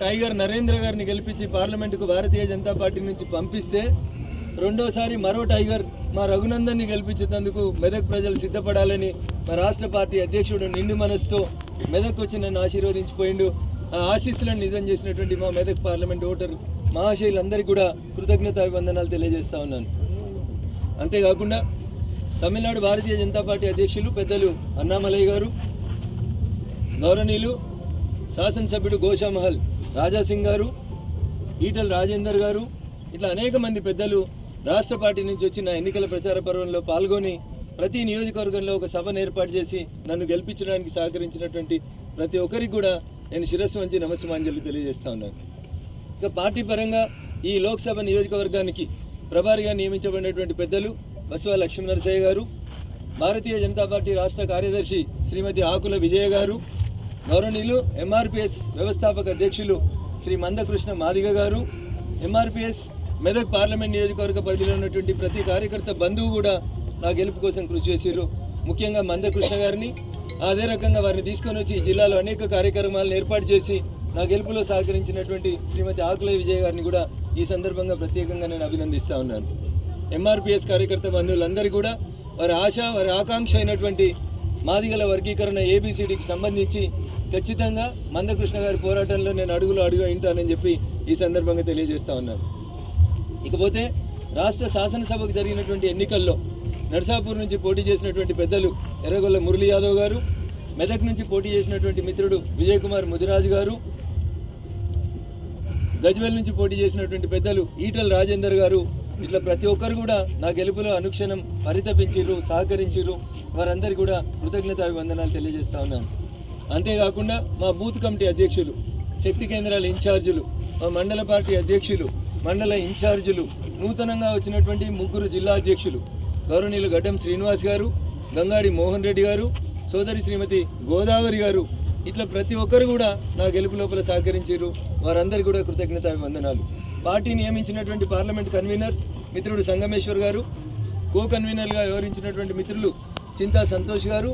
Tiger Narendra గారిని గెలిపించి పార్లమెంటుకు భారతీయ జనతా పార్టీ నుంచి పంపిస్తే రెండోసారి మరో టైగర్ మా రఘునందన్ని గెలిపించేందుకు మెదక్ ప్రజలు సిద్ధపడాలని మా రాష్ట్ర పార్టీ అధ్యక్షుడు నిండు మనసుతో మెదక్ వచ్చి నన్ను ఆశీర్వదించిపోయిండు. ఆ ఆశీస్సులను నిజం చేసినటువంటి మా మెదక్ పార్లమెంట్ ఓటర్ మహాశైలందరికీ కూడా కృతజ్ఞత అభివందనాలు తెలియజేస్తా ఉన్నాను. అంతేకాకుండా తమిళనాడు భారతీయ జనతా పార్టీ అధ్యక్షులు పెద్దలు అన్నామలయ్య గారు గౌరవనీయులు శాసనసభ్యుడు గోషామహల్ రాజాసింగ్ గారు ఈటల రాజేందర్ గారు ఇట్లా అనేక మంది పెద్దలు రాష్ట్ర పార్టీ నుంచి వచ్చిన ఎన్నికల ప్రచార పర్వంలో పాల్గొని ప్రతి నియోజకవర్గంలో ఒక సభను ఏర్పాటు చేసి నన్ను గెలిపించడానికి సహకరించినటువంటి ప్రతి ఒక్కరికి కూడా నేను శిరస్సు వంచి నమస్సుమాంజలి తెలియజేస్తా ఉన్నాను. ఇక పార్టీ పరంగా ఈ లోక్సభ నియోజకవర్గానికి ప్రభారిగా నియమించబడినటువంటి పెద్దలు బసవ లక్ష్మీనరసయ్య గారు భారతీయ జనతా పార్టీ రాష్ట్ర కార్యదర్శి శ్రీమతి ఆకుల విజయ గారు గౌరవనీయులు ఎంఆర్పిఎస్ వ్యవస్థాపక అధ్యక్షులు శ్రీ మందకృష్ణ మాదిగ గారు ఎంఆర్పిఎస్ మెదక్ పార్లమెంట్ నియోజకవర్గ పరిధిలో ఉన్నటువంటి ప్రతి కార్యకర్త బంధువు కూడా నా గెలుపు కోసం కృషి చేశారు ముఖ్యంగా మందకృష్ణ గారిని అదే రకంగా వారిని తీసుకొని వచ్చి జిల్లాలో అనేక కార్యక్రమాలను ఏర్పాటు చేసి నా గెలుపులో సహకరించినటువంటి శ్రీమతి ఆకుల విజయ్ గారిని కూడా ఈ సందర్భంగా ప్రత్యేకంగా నేను అభినందిస్తా ఉన్నాను. ఎంఆర్పిఎస్ కార్యకర్త బంధువులందరూ కూడా వారి ఆశ వారి ఆకాంక్ష అయినటువంటి మాదిగల వర్గీకరణ ఏబిసిడికి సంబంధించి ఖచ్చితంగా మందకృష్ణ గారి పోరాటంలో నేను అడుగులో అడుగు వింటానని చెప్పి ఈ సందర్భంగా తెలియజేస్తా ఉన్నాను. ఇకపోతే రాష్ట్ర శాసనసభకు జరిగినటువంటి ఎన్నికల్లో నర్సాపూర్ నుంచి పోటీ చేసినటువంటి పెద్దలు ఎర్రగొల్ల మురళీ యాదవ్ గారు మెదక్ నుంచి పోటీ చేసినటువంటి మిత్రుడు విజయ్ కుమార్ ముదిరాజు గారు గజ్వేల్ నుంచి పోటీ చేసినటువంటి పెద్దలు ఈటల రాజేందర్ గారు ఇట్లా ప్రతి ఒక్కరు కూడా నా గెలుపులో అనుక్షణం పరితపించిర్రు సహకరించిర్రు. వారందరికీ కూడా కృతజ్ఞత అభివందనాలు తెలియజేస్తా ఉన్నాను. అంతేకాకుండా మా బూత్ కమిటీ అధ్యక్షులు శక్తి కేంద్రాల ఇన్ఛార్జీలు మా మండల పార్టీ అధ్యక్షులు మండల ఇన్ఛార్జీలు నూతనంగా వచ్చినటువంటి ముగ్గురు జిల్లా అధ్యక్షులు గౌరవనీయులు గడ్డం శ్రీనివాస్ గారు గంగాడి మోహన్ రెడ్డి గారు సోదరి శ్రీమతి గోదావరి గారు. ఇట్లా ప్రతి ఒక్కరు కూడా నా గెలుపు లోపల సహకరించారు వారందరికీ కూడా కృతజ్ఞత వందనాలు పార్టీ నియమించినటువంటి పార్లమెంట్ కన్వీనర్ మిత్రుడు సంగమేశ్వర్ గారు కో కన్వీనర్గా వ్యవహరించినటువంటి మిత్రులు చింతా సంతోష్ గారు